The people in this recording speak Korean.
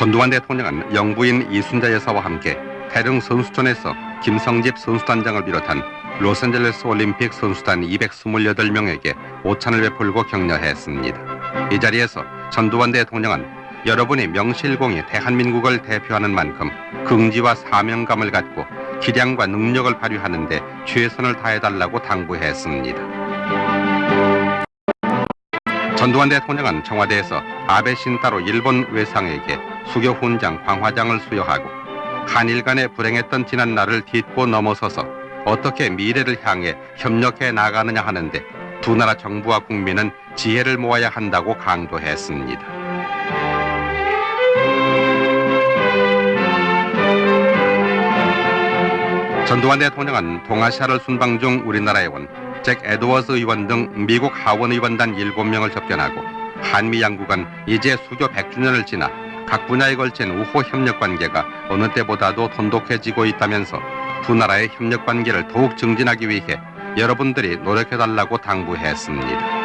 전두환 대통령은 영부인 이순자 여사와 함께 태릉 선수촌에서 김성집 선수단장을 비롯한 로스앤젤레스 올림픽 선수단 228명에게 오찬을 베풀고 격려했습니다. 이 자리에서 전두환 대통령은 여러분이 명실공히 대한민국을 대표하는 만큼 긍지와 사명감을 갖고 기량과 능력을 발휘하는 데 최선을 다해달라고 당부했습니다. 전두환 대통령은 청와대에서 아베 신따로 일본 외상에게 수교 훈장 광화장을 수여하고 한일 간의 불행했던 지난 날을 딛고 넘어서서 어떻게 미래를 향해 협력해 나가느냐 하는데 두 나라 정부와 국민은 지혜를 모아야 한다고 강조했습니다. 전두환 대통령은 동아시아를 순방 중 우리나라에 온 잭 에드워즈 의원 등 미국 하원 의원단 7명을 접견하고 한미 양국은 이제 수교 100주년을 지나 각 분야에 걸친 우호 협력 관계가 어느 때보다도 돈독해지고 있다면서 두 나라의 협력 관계를 더욱 증진하기 위해 여러분들이 노력해달라고 당부했습니다.